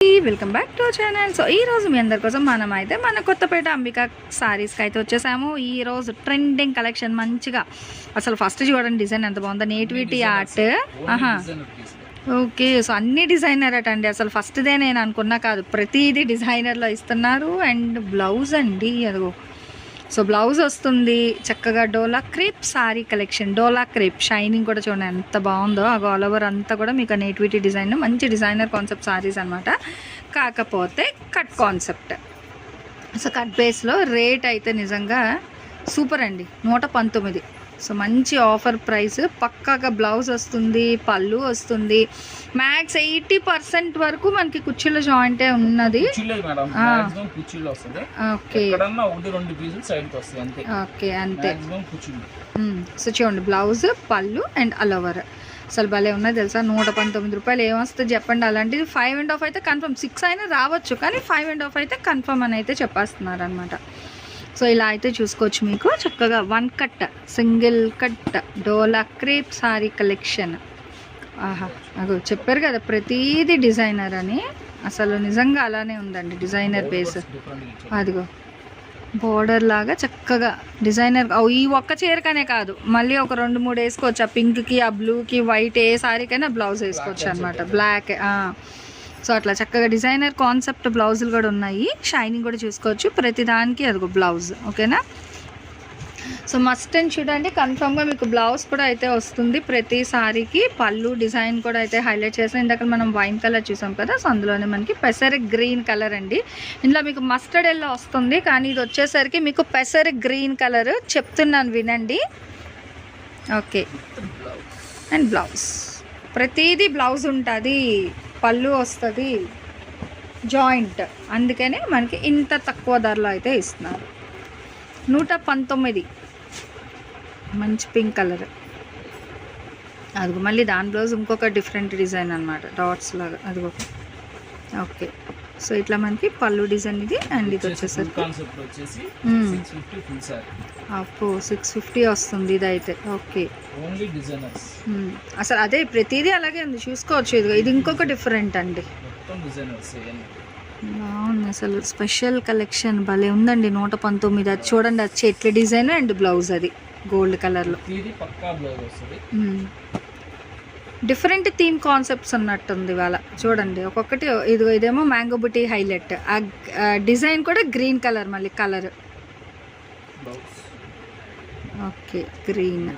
Welcome back to channel so ఈ రోజు మీ అందరి కోసం మనం అయితే మన కొత్తపేట అంబికా సారీస్కి అయితే వచ్చేసాము. ఈ రోజు ట్రెండింగ్ కలెక్షన్ మంచిగా. అసలు ఫస్ట్ చూడండి డిజైన్ ఎంత బాగుందో. నేటివిటీ ఆర్ట్ ఆహా ఓకే సో అన్ని డిజైనర్ అట అండి. అసలు ఫస్ట్దే నేను అనుకున్నా కాదు. ప్రతిదీ డిజైనర్లో ఇస్తున్నారు. అండ్ బ్లౌజ్ అండి అదిగో. సో బ్లౌజ్ వస్తుంది. చక్కగా Dola crepe sari collection. Dola crepe. Shining కూడా చూడండి ఎంత బాగుందో. ఆ ఆల్ ఓవర్ అంతా కూడా మీకు నేటివిటీ డిజైన్ మంచి డిజైనర్ కాన్సెప్ట్ సారీస్ అనమాట కాకపోతే కట్ కాన్సెప్ట్ సో కట్ బేస్లో రేట్ అయితే నిజంగా సూపర్ అండి. నూట పంతొమ్మిది. సో మంచి ఆఫర్ ప్రైస్. పక్కాగా బ్లౌజ్ వస్తుంది పళ్ళు వస్తుంది. మ్యాక్స్ ఎయిటీ పర్సెంట్ వరకు మనకి కుర్చీల జాయింటే ఉన్నది. ఓకే. ఓకే అంతే. సో చూడండి బ్లౌజ్ పళ్ళు అండ్ అలవర్. అసలు భలే ఉన్నది తెలుసా? నూట పంతొమ్మిది రూపాయలు ఏమొస్తుంది చెప్పండి. అలాంటిది ఫైవ్ అండ్ హాఫ్ అయితే కన్ఫర్మ్ సిక్స్ అయినా రావచ్చు కానీ ఫైవ్ అండ్ హాఫ్ అయితే కన్ఫర్మ్ అని అయితే చెప్పేస్తున్నారు అనమాట సో ఇలా అయితే చూసుకోవచ్చు మీకు. చక్కగా one cut single cut Dola crepe sari collection. ఆహా అగో చెప్పారు కదా ప్రతీది డిజైనర్ అని. అసలు నిజంగా అలానే ఉందండి డిజైనర్ బేస్. అదిగో బోర్డర్ లాగా చక్కగా డిజైనర్ ఈ ఒక్క చీరకనే కాదు. మళ్ళీ ఒక రెండు మూడు వేసుకోవచ్చు. ఆ పింక్కి ఆ బ్లూకి వైట్ ఏ సారీకైనా బ్లౌజ్ వేసుకోవచ్చు అనమాట బ్లాక్ సో అట్లా చక్కగా డిజైనర్ కాన్సెప్ట్ బ్లౌజులు కూడా ఉన్నాయి. షైనింగ్ కూడా చూసుకోవచ్చు. ప్రతి దానికి అదిగో బ్లౌజ్. ఓకేనా? So must and. చూడండి కన్ఫామ్గా మీకు బ్లౌజ్ కూడా అయితే వస్తుంది. ప్రతి సారీకి పళ్ళు డిజైన్ కూడా అయితే హైలైట్ చేసాం ఇందాక మనం వైన్ కలర్ చూసాం కదా సో అందులోనే మనకి పెసరి గ్రీన్ కలర్ అండి. ఇందులో మీకు మస్టర్డ్ ఎల్లో వస్తుంది. కానీ ఇది వచ్చేసరికి మీకు పెసరి గ్రీన్ కలర్ చెప్తున్నాను వినండి. ఓకే అండ్ బ్లౌజ్ ప్రతిదీ బ్లౌజ్ ఉంటుంది. పళ్ళు వస్తుంది జాయింట్. అందుకనే మనకి ఇంత తక్కువ ధరలో అయితే ఇస్తున్నారు. నూట పంతొమ్మిది. మంచి పింక్ కలర్. అది మళ్ళీ దాని బ్లౌజ్ ఇంకొక డిఫరెంట్ డిజైన్ అనమాట డాట్స్ లాగా. అది ఓకే. సో ఇట్లా మనకి పళ్ళు డిజైన్ ఇది అండ్ ఇది వచ్చేసరికి అప్పు సిక్స్ ఫిఫ్టీ వస్తుంది ఇది అయితే ఓకే. అసలు అదే ప్రతిదీ అలాగే ఉంది. చూసుకోవచ్చు ఇది ఇది ఇంకొక డిఫరెంట్ అండి. బాగుంది అసలు. స్పెషల్ కలెక్షన్ భలే ఉందండి. నూట పంతొమ్మిది. అది చూడండి అది చెట్ల డిజైన్ అండ్ బ్లౌజ్ అది. గోల్డ్ కలర్లో. పక్కా బ్లౌజ్ వస్తుంది. డిఫరెంట్ థీమ్ కాన్సెప్ట్స్ ఉన్నట్టుంది ఇవాళ. చూడండి ఒక్కొక్కటి ఇది ఇదేమో మ్యాంగో బుటీ హైలైట్. ఆ డిజైన్ కూడా గ్రీన్ కలర్ మళ్ళీ కలర్. Okay green.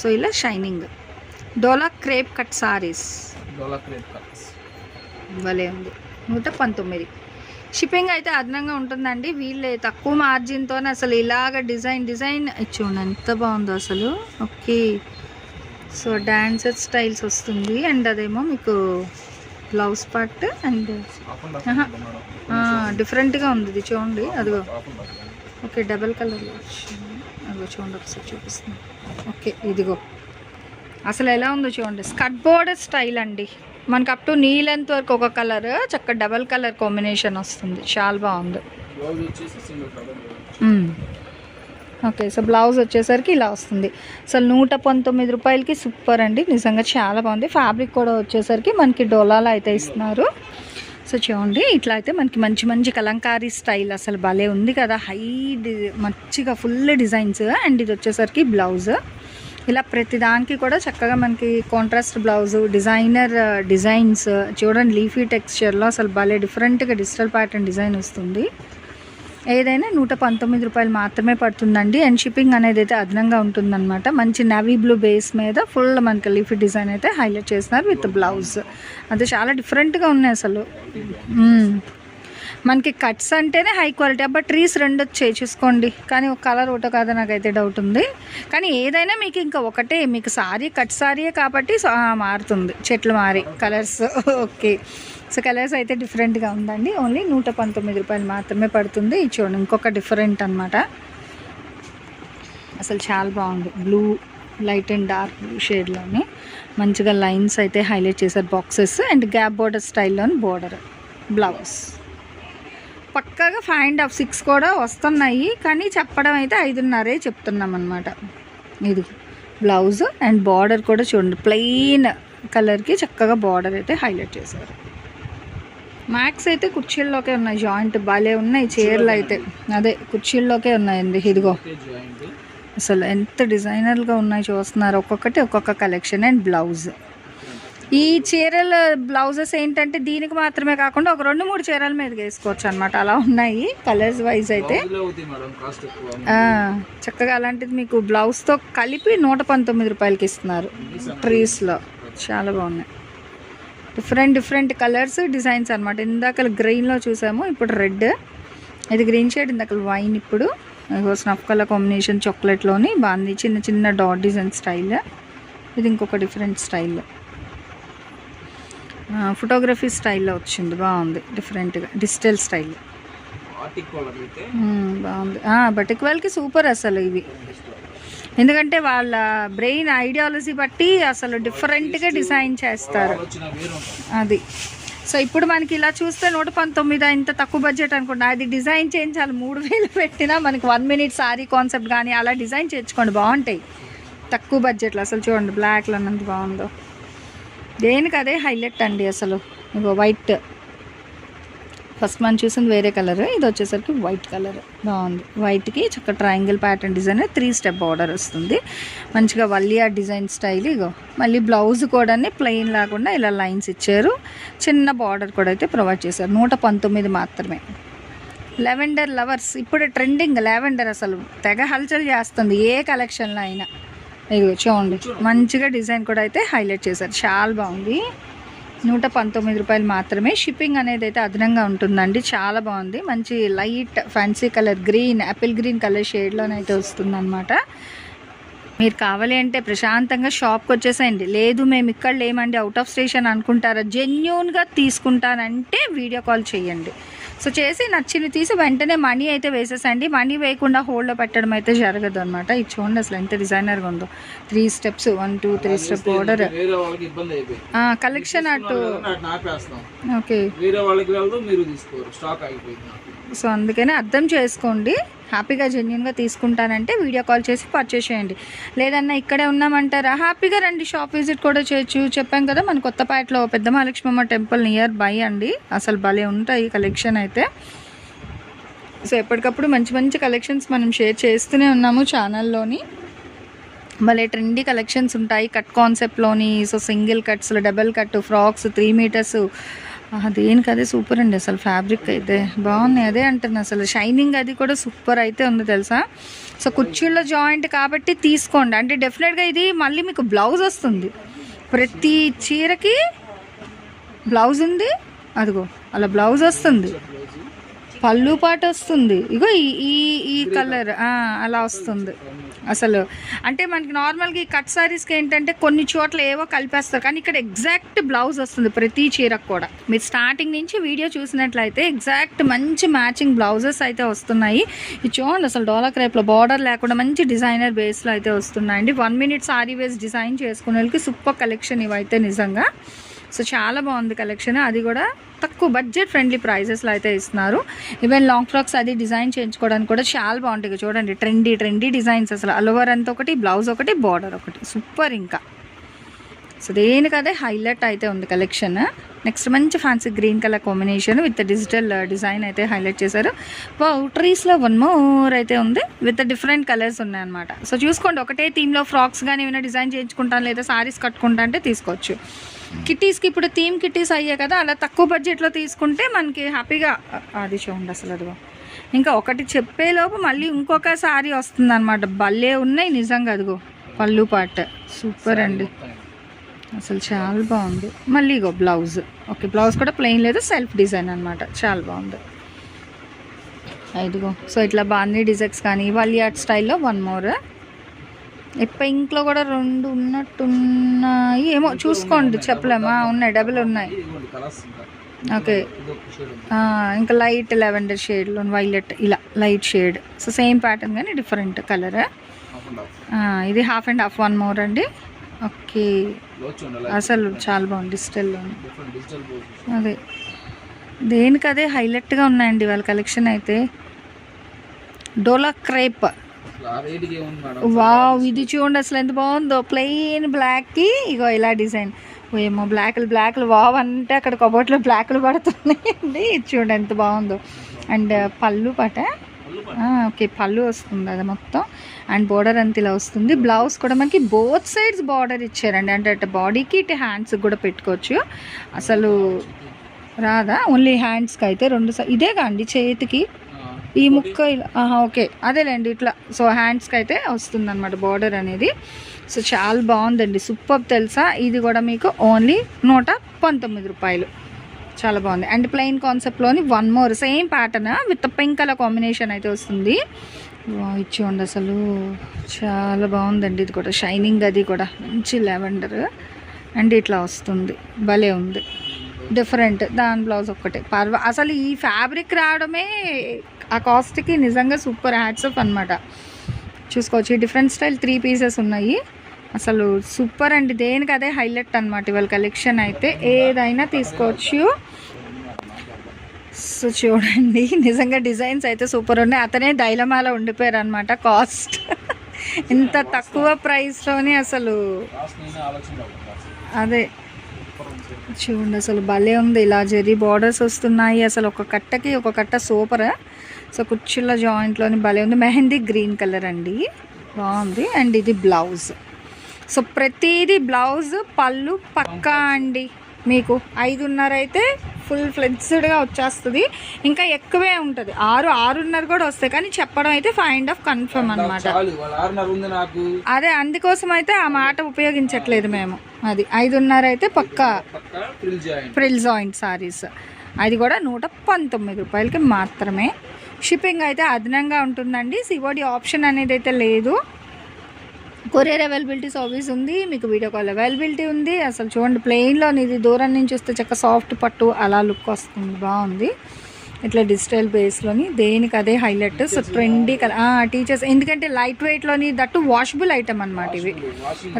సో ఇలా shining. Dola crepe cut saris. Dola crepe colours భలే ఉంది. నూట పంతొమ్మిది. షిప్పింగ్ అయితే అదనంగా ఉంటుందండి. వీళ్ళే తక్కువ మార్జిన్తో అసలు ఇలాగ డిజైన్ డిజైన్. చూడండి ఎంత బాగుందో అసలు. ఓకే. సో డాన్సర్ స్టైల్స్ వస్తుంది అండ్ అదేమో మీకు బ్లౌజ్ పార్ట్ అండ్ డిఫరెంట్గా ఉంది ఇది చూడండి అదిగో. ఓకే డబల్ కలర్ వచ్చింది. అదిగో చూడండి ఒకసారి చూపిస్తుంది ఓకే ఇదిగో. అసలు ఎలా ఉందో చూడండి స్కట్ బోర్డర్ స్టైల్ అండి. మనకి అప్ టు నీ లెంత్ వరకు ఒక కలర్ చక్క డబల్ కలర్ కాంబినేషన్ వస్తుంది. చాలా బాగుంది బ్లౌజ్ వచ్చేసి సింగిల్ కలర్ మ్మ్. ఓకే సో బ్లౌజ్ వచ్చేసరికి ఇలా వస్తుంది. అసలు నూట పంతొమ్మిది రూపాయలకి సూపర్ అండి. నిజంగా చాలా బాగుంది. ఫ్యాబ్రిక్ కూడా వచ్చేసరికి మనకి డోలాలో అయితే ఇస్తున్నారు. సో చూడండి ఇట్లా అయితే మనకి మంచి మంచి కలంకారీ స్టైల్ అసలు భలే ఉంది కదా. హై డి మంచిగా ఫుల్ డిజైన్స్. అండ్ ఇది వచ్చేసరికి బ్లౌజ్. ఇలా ప్రతి దానికి కూడా చక్కగా మనకి కాంట్రాస్ట్ బ్లౌజ్ డిజైనర్ డిజైన్స్. చూడండి లీఫీ టెక్స్చర్లో అసలు భలే డిఫరెంట్గా డిజిటల్ ప్యాటర్న్ డిజైన్ వస్తుంది. ఏదైనా నూట పంతొమ్మిది రూపాయలు మాత్రమే పడుతుందండి. అండ్ షిప్పింగ్ అనేది అయితే అదనంగా ఉంటుందన్నమాట. మంచి నవీ బ్లూ బేస్ మీద ఫుల్ మనకి లీఫ్ డిజైన్ అయితే హైలైట్ చేస్తున్నారు విత్ బ్లౌజ్ అది చాలా డిఫరెంట్గా ఉన్నాయి అసలు. Hmm. మనకి కట్స్ అంటేనే హై క్వాలిటీ అబ్బా ట్రీస్ రెండు వచ్చాయి చూసుకోండి. కానీ ఒక కలర్ ఒకటో కాదో నాకైతే డౌట్ ఉంది. కానీ ఏదైనా మీకు ఇంకా ఒకటే. మీకు సారీ కట్ సారీయే కాబట్టి మారుతుంది. చెట్లు మారి కలర్స్ ఓకే సో కలర్స్ అయితే డిఫరెంట్గా ఉందండి. ఓన్లీ నూట పంతొమ్మిది రూపాయలు మాత్రమే పడుతుంది. ఇది చూడండి ఇంకొక డిఫరెంట్ అనమాట అసలు చాలా బాగుంది. Blue light and dark blue షేడ్లోని మంచిగా లైన్స్ అయితే హైలైట్ చేశారు బాక్సెస్. అండ్ గ్యాప్ బోర్డర్ స్టైల్లోని బోర్డర్ బ్లౌజ్. పక్కాగా ఫైవ్ అండ్ హాఫ్ సిక్స్ కూడా వస్తున్నాయి. కానీ చెప్పడం అయితే ఐదున్నరే చెప్తున్నాం అనమాట ఇది బ్లౌజ్ అండ్ బార్డర్ కూడా చూడండి ప్లెయిన్ కలర్కి చక్కగా బార్డర్ అయితే హైలైట్ చేశారు. మ్యాక్స్ అయితే కుర్చీల్లోకే ఉన్నాయి జాయింట్ భలే ఉన్నాయి చీరలు అయితే. అదే కుర్చీల్లోకే ఉన్నాయండి ఇదిగో. అసలు ఎంత డిజైనర్గా ఉన్నాయి చూస్తున్నారు. ఒక్కొక్కటి ఒక్కొక్క కలెక్షన్ అండ్ బ్లౌజ్ ఈ చీరల బ్లౌజెస్ ఏంటంటే దీనికి మాత్రమే కాకుండా ఒక రెండు మూడు చీరల మీద వేసుకోవచ్చు అనమాట అలా ఉన్నాయి కలర్స్ వైజ్ అయితే. చక్కగా అలాంటిది మీకు బ్లౌజ్తో కలిపి నూట పంతొమ్మిది రూపాయలకి ఇస్తున్నారు. ట్రీస్లో చాలా బాగున్నాయి. డిఫరెంట్ డిఫరెంట్ కలర్స్ డిజైన్స్ అనమాట ఇందాక గ్రీన్లో చూసాము ఇప్పుడు రెడ్. ఇది గ్రీన్ షేడ్ ఇందాక వైన్ ఇప్పుడు. స్నఫ్ కలర్ కాంబినేషన్ చాక్లెట్లోని బాగుంది. చిన్న చిన్న డాట్ డిజైన్ స్టైల్. ఇది ఇంకొక డిఫరెంట్ స్టైల్. ఫోటోగ్రఫీ స్టైల్లో వచ్చింది బాగుంది. డిఫరెంట్గా డిజిటల్ స్టైల్. బాగుంది. బటిక్ వాళ్ళకి సూపర్ అసలు ఇవి. ఎందుకంటే వాళ్ళ బ్రెయిన్ ఐడియాలజీ బట్టి అసలు డిఫరెంట్గా డిజైన్ చేస్తారు. అది. సో ఇప్పుడు మనకి ఇలా చూస్తే నూట పంతొమ్మిది ఇంత తక్కువ బడ్జెట్ అనుకుంటా అది డిజైన్ చేయించాలి. మూడు వేలు పెట్టినా మనకి వన్ మినిట్ సారీ కాన్సెప్ట్ కానీ అలా డిజైన్ చేయించుకోండి. బాగుంటాయి. తక్కువ బడ్జెట్లో అసలు చూడండి. బ్లాక్లో అన్నంత బాగుందో. దేనికి అదే హైలైట్ అండి అసలు. ఇంకో వైట్. ఫస్ట్ మనం చూసింది వేరే కలర్. ఇది వచ్చేసరికి వైట్ కలర్. బాగుంది. వైట్కి చక్క triangle pattern design three step border వస్తుంది. మంచిగా వల్లియా డిజైన్ స్టైల్ ఇగో. మళ్ళీ బ్లౌజ్ కూడా ప్లెయిన్ లేకుండా ఇలా లైన్స్ ఇచ్చారు. చిన్న బార్డర్ కూడా అయితే ప్రొవైడ్ చేశారు. నూట పంతొమ్మిది మాత్రమే. లెవెండర్ లవర్స్ ఇప్పుడు ట్రెండింగ్ లెవెండర్ అసలు. తెగ హల్చల్ చేస్తుంది. ఏ కలెక్షన్లో అయినా. ఇది చూడండి. మంచిగా డిజైన్ కూడా అయితే హైలైట్ చేశారు. చాలా బాగుంది. నూట పంతొమ్మిది రూపాయలు మాత్రమే. షిప్పింగ్ అనేది అయితే అదనంగా ఉంటుందండి. చాలా బాగుంది. మంచి light fancy colour green apple green colour షేడ్లోనైతే వస్తుందన్నమాట. మీరు కావాలి అంటే ప్రశాంతంగా షాప్కి వచ్చేసేయండి. లేదు మేము ఇక్కడ లేమండి అవుట్ ఆఫ్ స్టేషన్ అనుకుంటారా? జెన్యున్గా తీసుకుంటానంటే వీడియో కాల్ చేయండి. సో చేసి నచ్చింది తీసి వెంటనే మనీ అయితే వేసేసండి. మనీ వేయకుండా హోల్డ్లో పెట్టడం అయితే జరగదు అనమాట ఇది చూడండి అసలు ఎంత డిజైనర్గా ఉందో. Three steps one two three step అయిపోయి కలెక్షన్ అటు ఓకే. వేరే వాళ్ళకి వెళ్దాం మీరు తీసుకోరు. స్టాక్ నాకు. సో అందుకనే అర్థం చేసుకోండి. హ్యాపీగా జెన్యున్గా తీసుకుంటానంటే వీడియో కాల్ చేసి పర్చేస్ చేయండి. లేదన్నా ఇక్కడే ఉన్నామంటారా? హ్యాపీగా రండి షాప్ విజిట్ కూడా చేయొచ్చు. చెప్పాం కదా మన కొత్తపేటలో పెద్ద మహాలక్ష్మమ్మ టెంపుల్ నియర్ బై అండి. అసలు భలే ఉంటాయి కలెక్షన్ అయితే. సో ఎప్పటికప్పుడు మంచి మంచి కలెక్షన్స్ మనం షేర్ చేస్తూనే ఉన్నాము ఛానల్లోని భలే ట్రెండీ కలెక్షన్స్ ఉంటాయి. కట్ కాన్సెప్ట్లోని so single కట్స్లో double cut frocks three metres దేనికి? అదే సూపర్ అండి అసలు ఫ్యాబ్రిక్ అయితే. బాగుంది. అదే అంటున్నా అసలు. షైనింగ్ అది కూడా సూపర్ అయితే ఉంది తెలుసా? సో కుర్చీల్లో జాయింట్ కాబట్టి తీసుకోండి. అంటే డెఫినెట్గా ఇది మళ్ళీ మీకు బ్లౌజ్ వస్తుంది. ప్రతి చీరకి బ్లౌజ్ ఉంది. అదిగో అలా బ్లౌజ్ వస్తుంది. పళ్ళు పాట వస్తుంది. ఇగో ఈ ఈ ఈ కలర్ అలా వస్తుంది. అసలు. అంటే మనకి నార్మల్గా ఈ కట్ సారీస్కి ఏంటంటే కొన్ని చోట్ల ఏవో కలిపేస్తారు. కానీ ఇక్కడ ఎగ్జాక్ట్ బ్లౌజ్ వస్తుంది ప్రతి చీరకు కూడా. మీరు స్టార్టింగ్ నుంచి వీడియో చూసినట్లయితే ఎగ్జాక్ట్ మంచి మ్యాచింగ్ బ్లౌజెస్ అయితే వస్తున్నాయి. ఇది చూడండి అసలు డోలా క్రేప్లో బార్డర్ లేకుండా మంచి డిజైనర్ బేస్లో అయితే వస్తున్నాయండి. వన్ మినిట్ సారీ వేస్ డిజైన్ చేసుకునే వాళ్ళకి సూపర్ కలెక్షన్ ఇవైతే నిజంగా. సో చాలా బాగుంది కలెక్షన్. అది కూడా తక్కువ బడ్జెట్ ఫ్రెండ్లీ ప్రైజెస్లో అయితే ఇస్తున్నారు. ఈవెన్ లాంగ్ ఫ్రాక్స్ అది డిజైన్ చేయించుకోవడానికి కూడా చాలా బాగుంటాయి. చూడండి ట్రెండీ ట్రెండీ డిజైన్స్ అసలు. అలోవర్ అంతా ఒకటి బ్లౌజ్ ఒకటి బార్డర్ ఒకటి. సూపర్ ఇంకా. సో దేనికదే హైలైట్ అయితే ఉంది కలెక్షన్ నెక్స్ట్ మంచి fancy green colour combination with digital design అయితే హైలైట్ చేశారు. ట్రీస్లో వన్ మోర్ అయితే ఉంది విత్ డిఫరెంట్ కలర్స్ ఉన్నాయన్నమాట. సో చూసుకోండి ఒకటే థీమ్లో ఫ్రాక్స్ కానీ ఏమైనా డిజైన్ చేయించుకుంటాను లేదా సారీస్ కట్టుకుంటా అంటే తీసుకోవచ్చు. కిట్టీస్కి ఇప్పుడు థీమ్ కిట్టీస్ అయ్యాయి కదా అలా తక్కువ బడ్జెట్లో తీసుకుంటే మనకి హ్యాపీగా అది చూడండి అసలు అదిగో. ఇంకా ఒకటి చెప్పేలోపు మళ్ళీ ఇంకొక సారీ వస్తుంది అనమాట భలే ఉన్నాయి నిజంగా అదిగో. పళ్ళు పాట. సూపర్ అండి. అసలు చాలా బాగుంది. మళ్ళీ ఇగో బ్లౌజ్. ఓకే బ్లౌజ్ కూడా ప్లెయిన్ లేదు సెల్ఫ్ డిజైన్ అనమాట చాలా బాగుంది. ఇదిగో. సో ఇట్లా బాగుంది డిజైన్స్ కానీ వాళ్ళు ఆర్ట్ స్టైల్లో వన్ మోర్ పింక్లో కూడా రెండు ఉన్నట్టున్నాయి. ఏమో చూసుకోండి చెప్పలేమా? ఉన్నాయి డబుల్ ఉన్నాయి. ఓకే. ఇంకా లైట్ లెవెండర్ షేడ్లో వైలెట్ ఇలా light shade so same pattern కానీ డిఫరెంట్ కలర్ ఇది half and half one more అండి. ఓకే. అసలు చాలా బాగుంది డిజిటల్లో అదే. దేనికి అదే హైలైట్గా ఉన్నాయండి వాళ్ళ కలెక్షన్ అయితే? డోలా క్రేప్. వావ్ ఇది చూడండి అసలు ఎంత బాగుందో. ప్లెయిన్ బ్లాక్కి ఇగో ఇలా డిజైన్. ఏమో బ్లాక్లు బ్లాక్లు. వావ్ అంటే అక్కడ కబోర్డ్లో బ్లాక్లు పడుతున్నాయండి. ఇది చూడండి ఎంత బాగుందో. అండ్ పళ్ళు పట. ఓకే పళ్ళు వస్తుంది అది మొత్తం. అండ్ బోర్డర్ అంత ఇలా వస్తుంది. బ్లౌజ్ కూడా మనకి బోత్ సైడ్స్ బార్డర్ ఇచ్చారండి. అంటే అటు బాడీకి ఇటు హ్యాండ్స్కి కూడా పెట్టుకోవచ్చు. అసలు రాదా? ఓన్లీ హ్యాండ్స్కి అయితే రెండు ఇదేగా అండి చేతికి. ఈ ముక్క ఓకే. అదేలేండి ఇట్లా. సో హ్యాండ్స్కి అయితే వస్తుంది అనమాట బార్డర్ అనేది. సో చాలా బాగుందండి. సూపర్ తెలుసా? ఇది కూడా మీకు ఓన్లీ నూట పంతొమ్మిది రూపాయలు. చాలా బాగుంది. And plain కాన్సెప్ట్లోని one more same pattern with pink colour combination అయితే వస్తుంది. వా, ఇది చూడండి అసలు. చాలా బాగుందండి ఇది కూడా. షైనింగ్ అది కూడా. మంచి లెవెండర్ అండ్ ఇట్లా వస్తుంది. భలే ఉంది. డిఫరెంట్ దాని బ్లౌజ్ ఒక్కటే. పర్వ అసలు ఈ ఫ్యాబ్రిక్ రావడమే ఆ కాస్ట్కి నిజంగా సూపర్ హ్యాట్సప్ అనమాట చూసుకోవచ్చు. ఈ డిఫరెంట్ స్టైల్ త్రీ పీసెస్ ఉన్నాయి. అసలు సూపర్ అండి. దేనికి అదే హైలైట్ అనమాట ఇవాళ కలెక్షన్ అయితే. ఏదైనా తీసుకోవచ్చు. సో చూడండి నిజంగా డిజైన్స్ అయితే సూపర్ ఉన్నాయి. అతనే డైలమాలో ఉండిపోయారు అనమాట కాస్ట్. ఇంత తక్కువ ప్రైస్లోనే అసలు. అదే. చూడండి అసలు భలే ఉంది. ఇలా జరీ బార్డర్స్ వస్తున్నాయి. అసలు ఒక కట్టకి ఒక కట్ట సూపర్. సో కుర్చీల జాయింట్లోని భలే ఉంది. మెహందీ గ్రీన్ కలర్ అండి. బాగుంది. అండ్ ఇది బ్లౌజ్. సో ప్రతిదీ బ్లౌజ్ పళ్ళు పక్కా అండి. మీకు ఐదున్నర అయితే ఫుల్ ఫ్లెక్స్డ్గా వచ్చేస్తుంది. ఇంకా ఎక్కువే ఉంటుంది. ఆరు ఆరున్నర కూడా వస్తాయి. కానీ చెప్పడం అయితే ఫైవ్ అండ్ హాఫ్ కన్ఫర్మ్ అనమాట అదే అందుకోసం అయితే ఆ మాట ఉపయోగించట్లేదు మేము. అది ఐదున్నర అయితే పక్కా ఫ్రిల్ జాయింట్ సారీస్ అది కూడా నూట పంతొమ్మిది రూపాయలకి మాత్రమే. షిప్పింగ్ అయితే అదనంగా ఉంటుందండి. సివోడి ఆప్షన్ అనేది అయితే లేదు. కొరియర్ అవైలబిలిటీ సర్వీస్ ఉంది మీకు వీడియో కాల్ అవైలబిలిటీ ఉంది. అసలు చూడండి ప్లెయిన్లో ఇది దూరం నుంచి వస్తే చక్క సాఫ్ట్ పట్టు అలా లుక్ వస్తుంది బాగుంది. ఇట్లా డిజిటల్ బేస్లోని దేనికి అదే highlight so trendy colour teachers ఎందుకంటే లైట్ వెయిట్లోని దట్టు వాషబుల్ ఐటమ్ అనమాట ఇవి.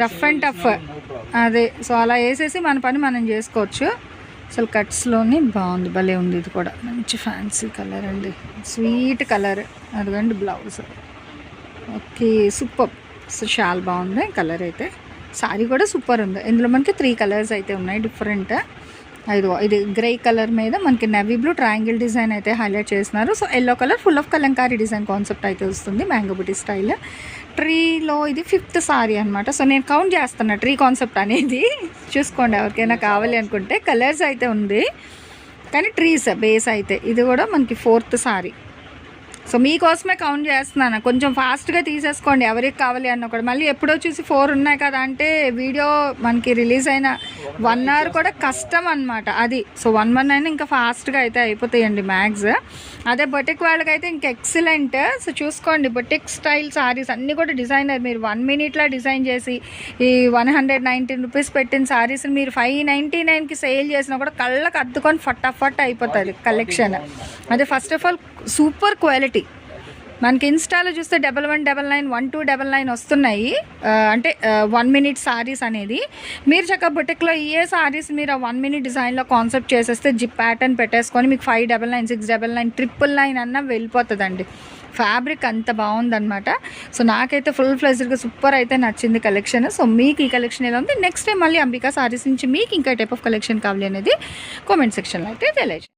రఫ్ అండ్ టఫ్ అదే సో అలా వేసేసి మన పని మనం చేసుకోవచ్చు. అసలు కట్స్లోని బాగుంది భలే ఉంది ఇది కూడా. మంచి ఫ్యాన్సీ కలర్ అండి. స్వీట్ కలర్ అదిగండి బ్లౌజ్ ఓకే సూపర్ సో చాలా బాగుంది కలర్ అయితే. సారీ కూడా సూపర్ ఉంది. ఇందులో మనకి త్రీ కలర్స్ అయితే ఉన్నాయి డిఫరెంట్ ఇది ఇది గ్రే కలర్ మీద మనకి నెవీ బ్లూ ట్రయాంగిల్ డిజైన్ అయితే హైలైట్ చేస్తున్నారు. So yellow colour full of kalamkari design concept అయితే వస్తుంది మ్యాంగో బుటీ స్టైల్ ట్రీలో ఇది ఫిఫ్త్ సారీ అనమాట సో నేను కౌంట్ చేస్తున్నా ట్రీ కాన్సెప్ట్ అనేది. చూసుకోండి ఎవరికైనా కావాలి అనుకుంటే. కలర్స్ అయితే ఉంది కానీ ట్రీస్ బేస్ అయితే. ఇది కూడా మనకి ఫోర్త్ సారీ. సో మీకోసమే కౌంట్ చేస్తున్నాను. కొంచెం ఫాస్ట్గా తీసేసుకోండి. ఎవరికి కావాలి అన్న కూడా మళ్ళీ ఎప్పుడో చూసి ఫోర్ ఉన్నాయి కదా అంటే వీడియో మనకి రిలీజ్ అయిన వన్ అవర్ కూడా కష్టం అనమాట అది. సో వన్ వన్ అయినా ఇంకా ఫాస్ట్గా అయితే అయిపోతాయండి మ్యాగ్స్ అదే బొటిక్ వాళ్ళకైతే ఇంకా ఎక్సలెంట్ సో చూసుకోండి. బొటిక్ స్టైల్ సారీస్ అన్నీ కూడా డిజైనర్ మీరు వన్ మినిట్లో డిజైన్ చేసి ఈ వన్ హండ్రెడ్ నైన్టీన్ రూపీస్ పెట్టిన సారీస్ మీరు ఫైవ్ నైంటీ నైన్కి సేల్ చేసినా కూడా కళ్ళకి అద్దుకొని ఫటాఫట్ అయిపోతుంది కలెక్షన్ అదే first of all super quality. మనకి ఇన్స్టాలో చూస్తే double one double nine one two double nine వస్తున్నాయి. అంటే వన్ మినిట్ సారీస్ అనేది. మీరు చక్క బుటిక్లో ఏ సారీస్ మీరు ఆ వన్ మినిట్ డిజైన్లో కాన్సెప్ట్ చేసేస్తే జిప్ ప్యాటర్న్ పెట్టేసుకొని మీకు five double nine six double nine triple nine అన్న వెళ్ళిపోతుందండి. ఫ్యాబ్రిక్ అంత బాగుందన్నమాట. సో నాకైతే ఫుల్ ఫ్లెజ్డ్గా సూపర్ అయితే నచ్చింది కలెక్షన్. సో మీకు ఈ కలెక్షన్ ఎలా ఉంది? నెక్స్ట్ టైం మళ్ళీ అంబికా సారీస్ నుంచి మీకు ఇంకా టైప్ ఆఫ్ కలెక్షన్ కావాలి అనేది కామెంట్ సెక్షన్లో అయితే తెలియజేయండి.